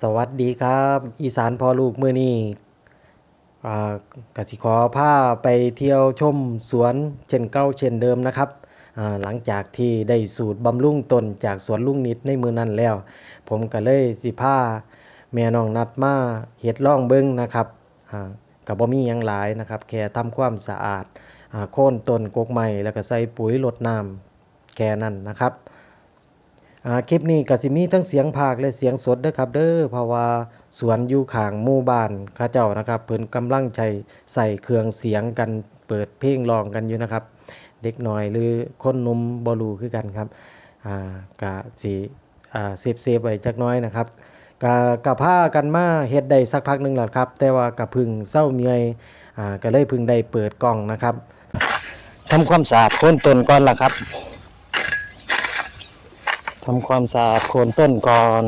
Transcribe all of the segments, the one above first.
สวัสดีครับ อีสานพอลูกเมื้อนี้กสิขอพาไปเที่ยวชมสวนเช่นเก่าเช่นเดิมนะครับ หลังจากที่ได้สูตรบำรุงต้นจากสวนลุงนิดในมือนั้นแล้ว ผมก็เลยสิพาแม่น้องนัดมาเฮ็ดล่องเบิ่งนะครับก็บ่มียังหลายนะครับ แค่ทำความสะอาดโค่นต้นกกไม้แล้วก็ใส่ปุ๋ยรดน้ำแค่นั้นนะครับ คลิปนี้ก็สิมีทั้งเสียงภาคและเสียงสดด้อครับ เด้อเพราะว่าสวนอยู่ข้างหมู่บ้านข้าเจ้านะครับเพิ่นกำลังใช้ใส่เครื่องเสียงกันเปิดเพลงร้องกันอยู่นะครับ เด็กน้อยหรือคนนุ่มบ่รู้คือกันครับอ่าก็สิอ่าเซฟๆไว้จักน้อยนะครับก็ก็พากันมาเฮ็ดได้สักพักหนึงแล้วครับ แต่ว่าก็เพึ่งเศร้าเมื่อยอ่าก็เลยพึ่งได้เปิดกล้องนะครับทำความสะอาดโคนต้นก่อนล่ะครับ ทำความสะอาดโคนต้นก่อน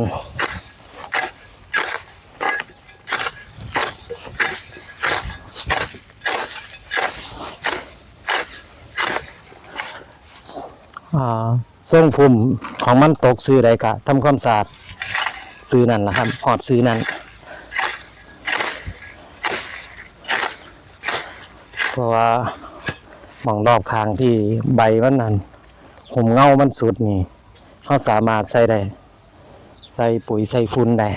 อ่าทรงภูมิของมันตกซื้อใดกะทำความสะอาดซื้อนั่นแหละครับหอดซื้อนั่นเพราะว่าหมองรอบคางที่ใบมันนั่นห่มเงามันสุดนี่ เขาสามารถใส่ได้ ใส่ปุ๋ยใส่ฝุ่นได้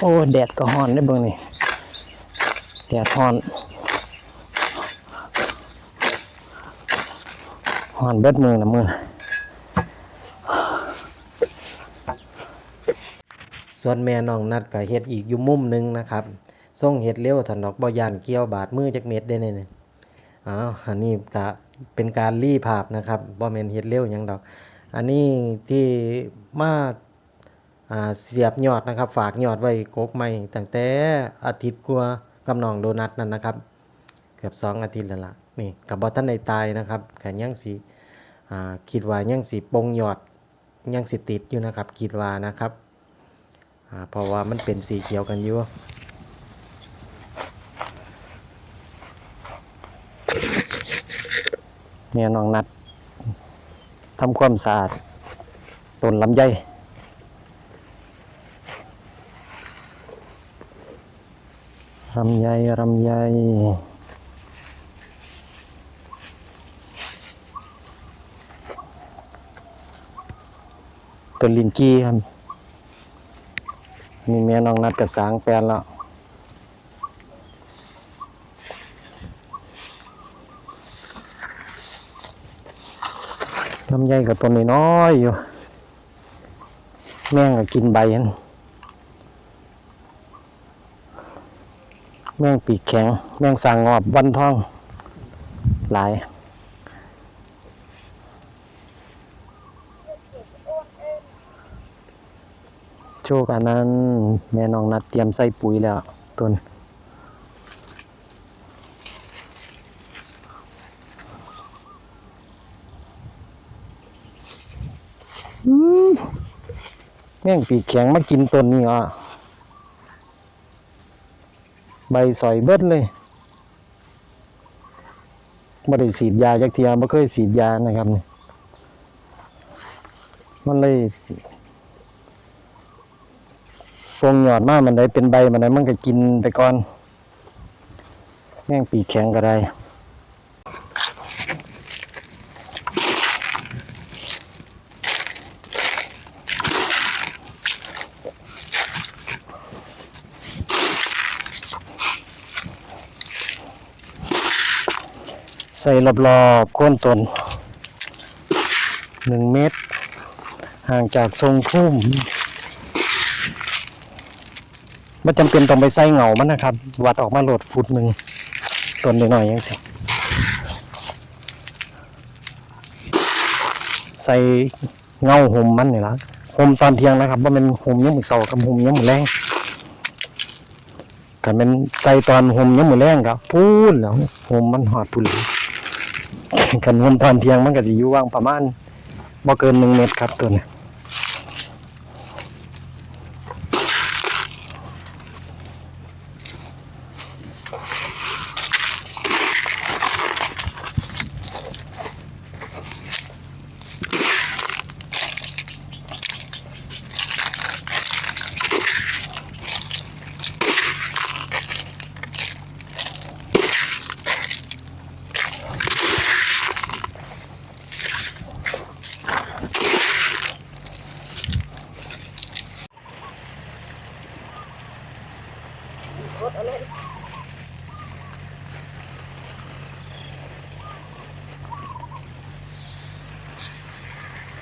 โอ้ แดดก็ฮ้อนได้เบิ่งนี่ แดดฮ้อน หอนเบิดมือนะมือส่วนแม่น้องนัดก็เฮ็ดอีกอยู่มุมหนึงนะครับส่งเฮ็ดเร็วถันดอกบ่ยานเกี่ยวบาดมือจักเม็ดได้เนี่ยอ้าวอันนี้ก็เป็นการรีภาพนะครับบ่แม่นเฮ็ดเร็วหยังดอก อันนี้ที่มาเสียบยอดนะครับ ฝากยอดไว้กกใหม่ตั้งแต่อาทิตย์กว่ากับน้องโดนัทนั่นนะครับ เกือบสองอาทิตย์แล้วล่ะนี่กับบ่ทันได้ตายนะครับก็ยังสิอ่า คิดว่ายังสิปงยอดยังสิติดอยู่นะครับคิดว่านะครับเพราะว่ามันเป็นสีเขียวกันอยู่เนี่ยน้องนัดทำความสะอาดต้นลำไยลำไยลำไย ต้นลินกี้ครับนี่แม่น้องนัดกับสางแปลนแล้วลำไยกับต้นน้อยอยู่ แม่งก็กินใบนันแม่งปีกแข็ง แม่งสางงอบวันทอง หลาย โชคอันนั้น แม่น้องนัดเตรียมใส่ปุ๋ยแล้วต้นอืมแม่งปีกแข็งมากินต้นนี้อะ ใบสอยเบิดเลยไม่ได้สีดยาจักเทียไม่เคยสีดยานะครับ มันเลย ฟงหยอดมากมันได้เป็นใบมันได้มันก็กินไปก่อน แม่งปีแข็งก็ได้ใส่รอบๆโคนต้นหนึ่งเมตร ห่างจากทรงพุ่ม ไม่จำเป็นต้องไปใส่เหงามันนะครับ วัดออกมาโหลดฟุตหนึ่งต้นหน่อยๆยังสิใส่เงาห่มมันนี่ละห่มตอนเที่ยงนะครับว่ามันห่มยังมือเสากับห่มยังมือแรงกันเป็นใส่ตอนห่มยังมือแรงครับพูดแล้วห่มมันหอดพูดเลยกันห่มตอนเที่ยงมันก็จะอยู่ว่างประมาณบ่เกินหนึ่งเมตรครับตัวนี้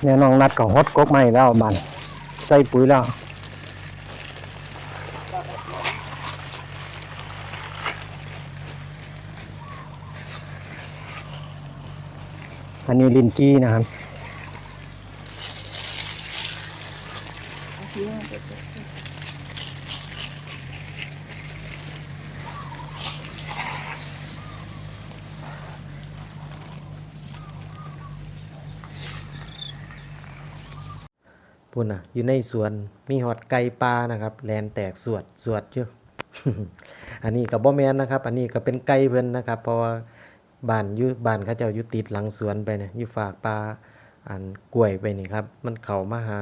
เนี่ยน้องนัดก็ฮดกกไม่แล้วบันใส่ปุ๋ยแล้วอันนี้ลินจี้นะครับ ปุ่นอะ อยู่ในสวนมีหอดไก่ปลานะครับ แลนแตกสวดสวดอยู่อันนี้กับบ่แมนนะครับ อันนี้ก็เป็นไก่เพิ่นนะครับ เพราะว่าบ้านอยู่บ้านเขาเจ้าอยู่ติดหลังสวนไปเนี่ยอยู่ฝากปลาอันกล้วยไปนี่ครับ มันเข้ามาหา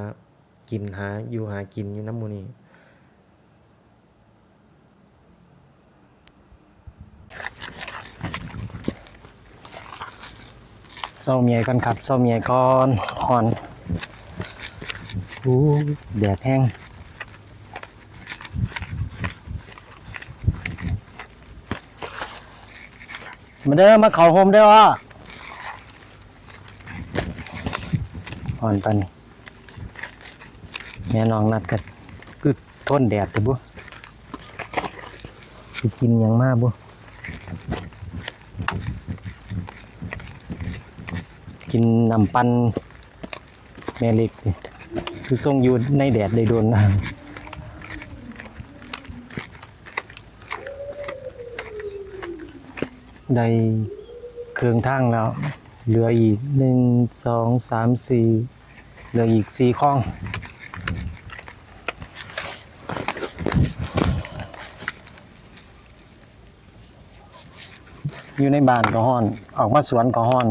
กินหาอยู่หากินอยู่น้ำมูนี่เศร้าเมียก่อนครับเศร้าเมียก่อนหอน อู้แดดแห้งมาเด้อมาเขาโฮมเด้วะอ่อนปันแม่น้องนัดกันคือทนแดดแต่บุสิกินหยังมากบุกินน้ำปันแม่เล็กสิ คือทรงอยู่ในแดดได้โดนนะได้เครื่องทางแล้ว เหลืออีกหนึ่งสองสามสี่เหลืออีกสี่ข้องอยู่ในบ้านก็ห้อน ออกมาสวนก็ห้อน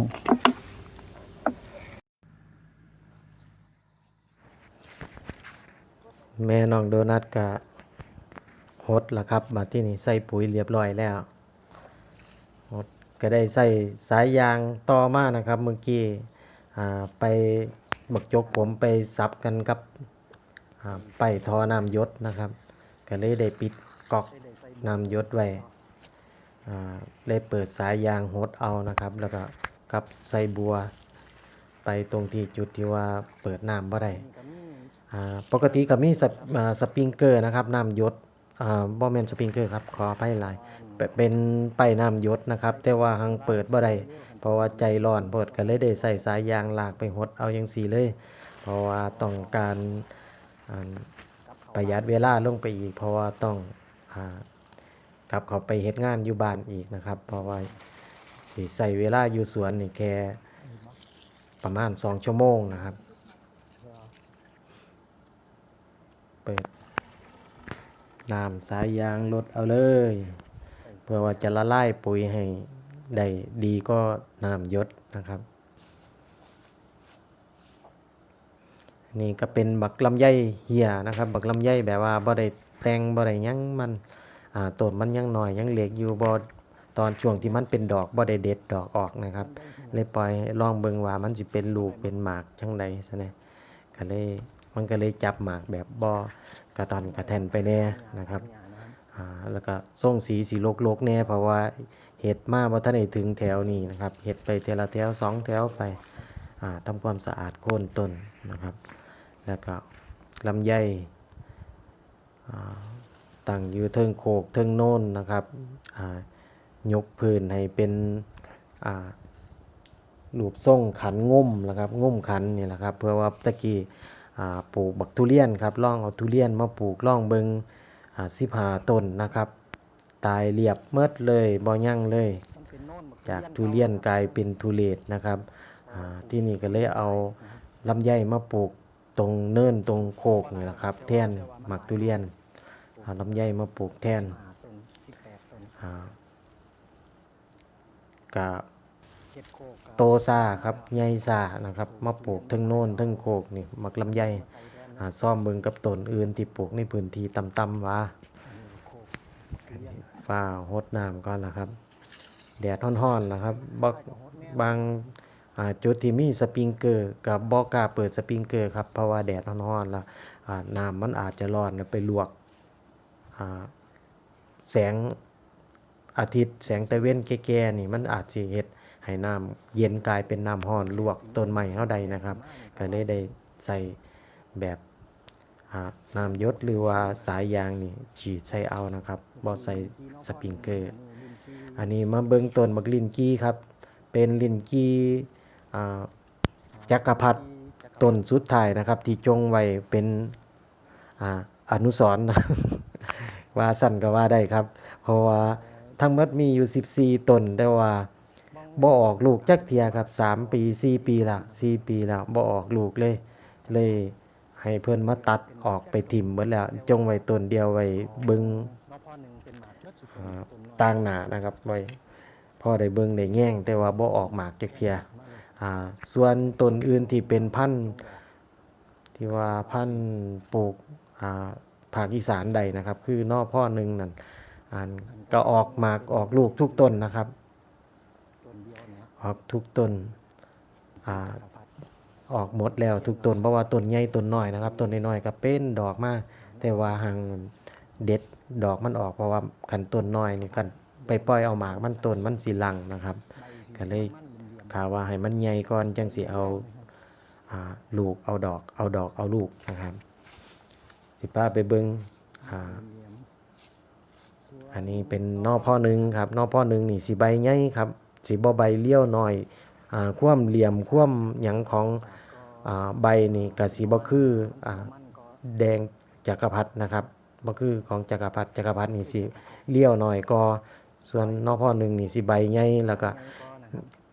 ม่น้องโดนัทก็ฮดละครับบัดที่นี่ใส่ปุ๋ยเรียบร้อยแล้วฮดก็ได้ใส่สายยางต่อมานะครับ เมื่อกี้ไปบักจกผมไปซับกันกับไปทอน้ำยศนะครับ ก็เลยได้ปิดกอกน้ำยศไว้เลยเปิดสายยางฮดเอานะครับ แล้วก็กับใส่บัวไปตรงที่จุดที่ว่าเปิดน้ำบ่ได้ ปกติก็มีสสปริงเกอร์นะครับน้ำยศอ่าบ่แมนสปริงเกอร์ครับขออภัยหลายเป็นไปน้ำยศนะครับ แต่ว่าหังเปิดบ่ได้เพราะว่าใจร้อนเปิดก็เลยได้ใส่สายยางหลากไปหดเอาจังซี่เลย เพราะว่าต้องการประหยัดเวลาลงไปอีก เพราะว่าต้องกลับเขาไปเฮ็ดงานอยู่บ้านอีกนะครับ เพราะว่าสิใส่เวลาอยู่สวนนี่แค่ประมาณ2ชั่วโมงนะครับ เปิดน้ำสายยางลดเอาเลย เพื่อว่าจะละลายปุ๋ยให้ได้ดีก็น้ำยศนะครับ นี่ก็เป็นบักลำไยเหี่ยนะครับ บักลำไยแบบว่าบ่ได้แต่งบ่ได้ยังมันอ่าต้นมันยังหน้อยยังเหล็กอยู่บ่ตอนช่วงที่มันเป็นดอกบ่ได้เด็ดดอกออกนะครับ เลยปล่อยลองเบิ่งว่ามันสิเป็นลูกเป็นหมากจังใดซะแน่ก็เลย มันก็เลยจับหมากแบบบ่กระตอนกระแทนไปแน่นะครับแล้วก็ส่งสีสีโลกๆแน่เพราะว่าเห็ดมาบ่ทันได้ถึงแถวนี้นะครับเห็ดไปแถวละแถวสองแถวไปอ่าทำความสะอาดโคนต้นนะครับ แล้วก็ลำไยตั้งอยู่เทิงโคกเทิงโน่นนะครับยกพื้นให้เป็นรูปทรงขันงุ่มนะครับงุ่มขันนี่แหละครับ เพื่อว่าตะกี้ ปลูกบักทุเรียนครับล่องเอาทุเรียนมาปลูกล่องเบิงสิบหาต้นนะครับ ตายเรียบเมดเลยบ่ยั่งเลย จากทุเรียนกลายเป็นทุเรศนะครับที่นี่ก็เลยเอาลำไยมาปลูกตรงเนินตรงโคกนี่แหละครับ แทนหมักทุเรียนเอาลำไยมาปลูกแทนห้าต้นกับ โตซาครับใหญ่ซานะครับ มาปลูกทั้งโน่นทั้งโคกนี่มักลำไยใส่แทนอ่าซ่อมเบิงกับต้นอื่นที่ปลูกในพื้นที่ต่ำๆว่าฟ้าหดน้ำก่อนละครับ แดดร้อนๆนะครับบกบางจุดที่มีสปริงเกอร์กับบอกาเปิดสปริงเกอร์ครับเพราะว่าแดดร้อนๆแล้วอ่าน้ำมันอาจจะร้อนไปลวกแสงอาทิตย์แสงตะเว้นแก่ๆนี่มันอาจสิเฮ็ด ให้น้ำเย็นกลายเป็นน้ำร้อนลวกต้นไม้เฮาใดนะครับ ก็เลยได้ใส่แบบน้ำยศหรือว่าสายยางนี่ฉีดใส่เอานะครับบ่ใส่สปริงเกอร์ อันนี้มาเบิ่งต้นบักลินกี้ครับ เป็นลินกี้อ่าจักรพรรดิต้นสุดท้ายนะครับ ที่จงไว้เป็นอานุสรณ์ว่าสั่นก็ว่าได้ครับ เพราะว่าทั้งหมดมีอยู่ 14ต้นแต่ว่า บ่ออกลูกจักเทียครับ3ปี4ปีละ4ปีแล้วบ่ออกลูกเลย เลยให้เพิ่นมาตัดออกไปถิ่มหมดแล้ว จงไว้ต้นเดียวไว้เบิ่งนพหนึ่งเบื้องตางหน้านะครับไว้พอได้เบิ่งได้แง่ง แต่ว่าบ่ออกหมากจักเทียอ่าส่วนต้นอื่นที่เป็นพันธุ์ที่ว่าพันธุ์ปลูกอ่าภาคอีสานใดนะครับ คือนอพ่อหนึ่งนั่นอ่านก็ออกหมากออกลูกทุกต้นนะครับ ต้นเดียวเนี่ย ออกทุกต้นอ่าออกหมดแล้วทุกต้นเพราะว่าต้นใหญ่ต้นน้อยนะครับต้นน้อยๆก็เป็นดอกมาแต่ว่าหางเด็ดดอกมันออกเพราะว่าคันต้นน้อยนี่กันไปปล่อยเอาหมากมันต้นมันสิหลังนะครับ ก็เลยข่าวว่าให้มันใหญ่ก่อนจังสิเอาลูกเอาดอกเอาดอกเอาลูกนะครับ สิป้าไปเบิงอ่าเหลี่ยมส่วนอันนี้เป็นนอพ่อหนึ่งครับนอพ่อหนึ่งนี่สีใบใหญ่ครับ สีบ่ใบเลี้ยวหน่อยอ่าคว่ำเหลี่ยมคว่ำหยังของอ่าใบนี่ก็สีบ่คืออ่าแดงจักรพรรดินะครับบ่คือของจักรพรรดิจักรพรรดินี่สิเลี้ยวหน่อยก็ส่วนนอพ่อหนึ่งนี่สิใบใหญ่แล้วก็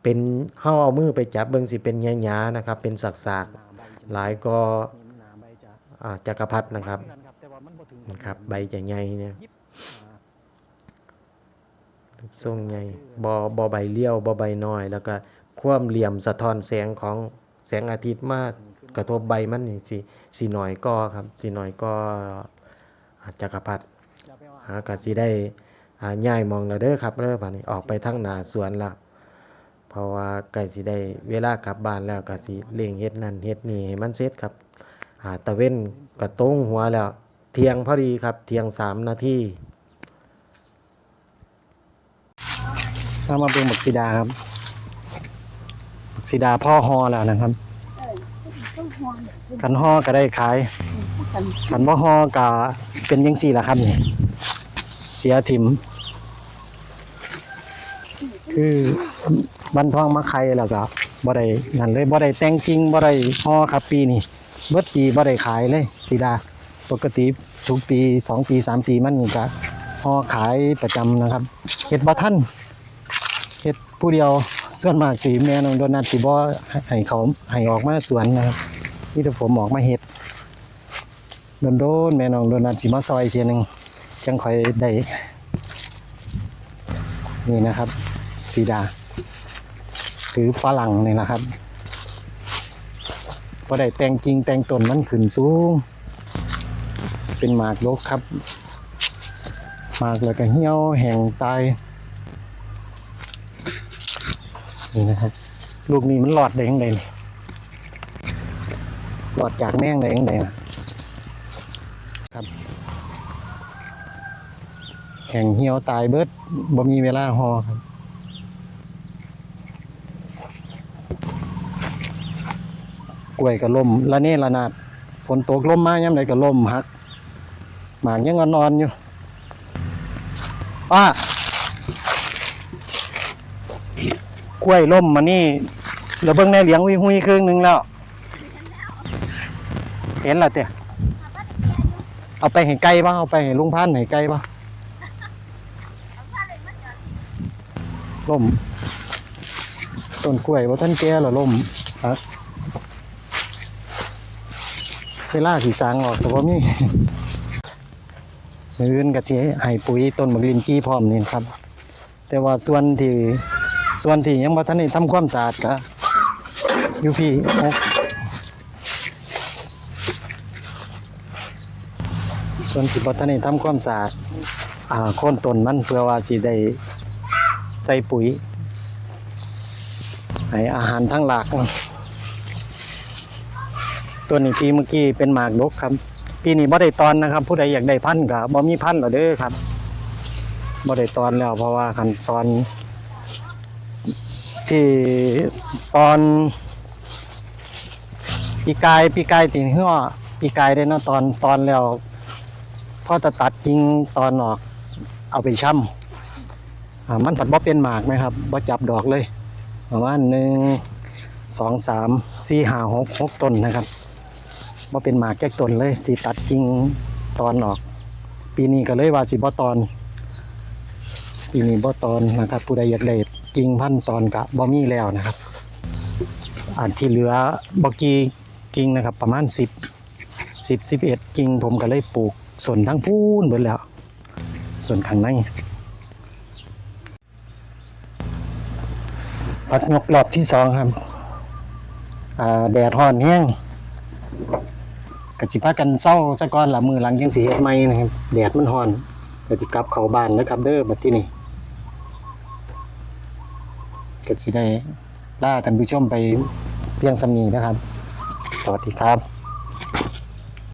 เป็นเฮาเอามือไปจับเบิ่งสิเป็นหยาๆนะครับ เป็นสักๆหลายก็จะอ่าจักรพรรดินะครับนะครับ ใบใหญ่เนี่ย ยิบอ่าทรงใหญ่บ่บ่ใบเลี้ยวบ่ใบน้อย แล้วก็ความเหลี่ยมสะท้อนแสงของแสงอาทิตย์มากกระทบใบมันนี่สิสิน้อยก็ครับสิน้อยก็จักรพรรดิหากสิได้อ่ายมองแล้วเด้อครับเด้อบัดนี้ออกไปทางหน้าสวนล้วเพราะว่าใกล้สิได้เวลากลับบ้านแล้วก็สิเร่งเฮ็ดนั่นเฮ็ดนี่ให้มันเสร็จครับอ่าตะเว้นก็ตรงหัวแล้ว เที่ยงพอดีครับ เที่ยงสามนาที ถ้ามาเป็นหมึกสีดาครับหมึกสีดาพ่อฮอแล้วนะครับกันห่อก็ได้ขาย กันว่าห่อก็เป็นยังสี่ละครับนี่เสียถิ่มคือบันทองมาไข่แล้วก็บ่ได้นั่นเลยบ่ได้แต่งจริงบ่ได้ห่อครับปีนี้เบิดปีบ่ได้ขายเลยสีดา ปกติทุกปีสองปีสามปีมันก็ห่อขายประจำนะครับเฮ็ดบ่ทัน เฮ็ดผู้เดียวส่วนมากสีแม่น้องโดนัทสิบ่ให้เขาให้ออกมาสวนนะครับนี่แต่ผมออกมาเฮ็ดโดนโดนแม่น้องโดนัทสิมาซอยเทียหนึงจังคอยได้นี่นะครับสีดาถือฝรั่งนี่นะครับพอได้แต่งจริงแต่งตนมันขึ้นสูง เป็นหมากลกครับ หมากแล้วก็เหี่ยวแห้งตาย นี่นะครับ ลูกนี้มันหลอดได้ยังไงนี่หลอดจากแม่งได้ยังไงนะครับ แห่งเหี่ยวตายเบิดบ่มีเวลาหอครับกล้วยก็ล่มละเนระนาดฝนตกลมมาย่ำใดก็ล่มหักหมากยังนอนอยู่ป้า กล้วยล่มมานี่เราเบิ่งในเหลียงวิหุยครึ่งหนึ่งแล้ว เห็นละเตี้ยเอาไปให้ไก่ป่ะเอาไปให้ลุงพันธุ์ให้ไก่ป่ะล่มต้นกล้วยว่าท่านแก่หรอล่มฮะเวลาสิสางออกก็บ่มีมื้ออื่นก็สิให้ปุ๋ยต้นมะลินจี้พร้อมนี่ครับ แต่ว่าส่วนที่ ส่วนที่ยังบ่ทันได้ทำความสะอาดก็อยู่พี่หกส่วนที่บ่ทันได้ทำความสะอาดอ่าโค่นต้นมันเพื่อว่าสิได้ใส่ปุ๋ยให้อาหารทั้งหลากตัวนี้ปีเมื่อกี้เป็นหมากดกครับ ปีนี้บ่ได้ตอนนะครับ ผู้ใดอยากได้พันธุ์ก็บ่มีพันธุ์หรอเด้อครับบ่ได้ตอนแล้วเพราะว่าคันตอน ที่ตอนปีกายปีกายติหัวปีกายได้เนาะตอนตอนแล้วพ่อจะตัดจริงตอนออก เอาไปช่ำมันผัดบ่เป็นหมากไหมครับบ่จับดอกเลยประมาณหนึ่งสองสามสี่ห้าหกหกต้นนะครับบ่เป็นหมากแก้ต้นเลยที่ตัดจริงตอนออก ปีนี้ก็เลยว่าสิบ่ตอนปีนี้บ่ตอนนะครับผู้ใดอยากได้ กิ่งพันธุ์ตอนกะบ่มีแล้วนะครับ อันที่เหลือบ่กี่กิ่งนะครับ ประมาณ 10 10 11 กิ่งผมก็เลยปลูกส่วนทั้งพูนเบิดแล้ว ส่วนข้างในปัดงกรอบที่สองครับแดดร้อนแห้งกสิพากันเศร้าซะก่อนละมือหลังจังสิเฮ็ดใหม่นะครับ แดดมันร้อนก็สิกลับเขาบ้านนะครับ เด้อบัดที่นี่ ก็สิได้ล่าท่านผู้ชมไปเพียงสำนีนะครับ สวัสดีครับ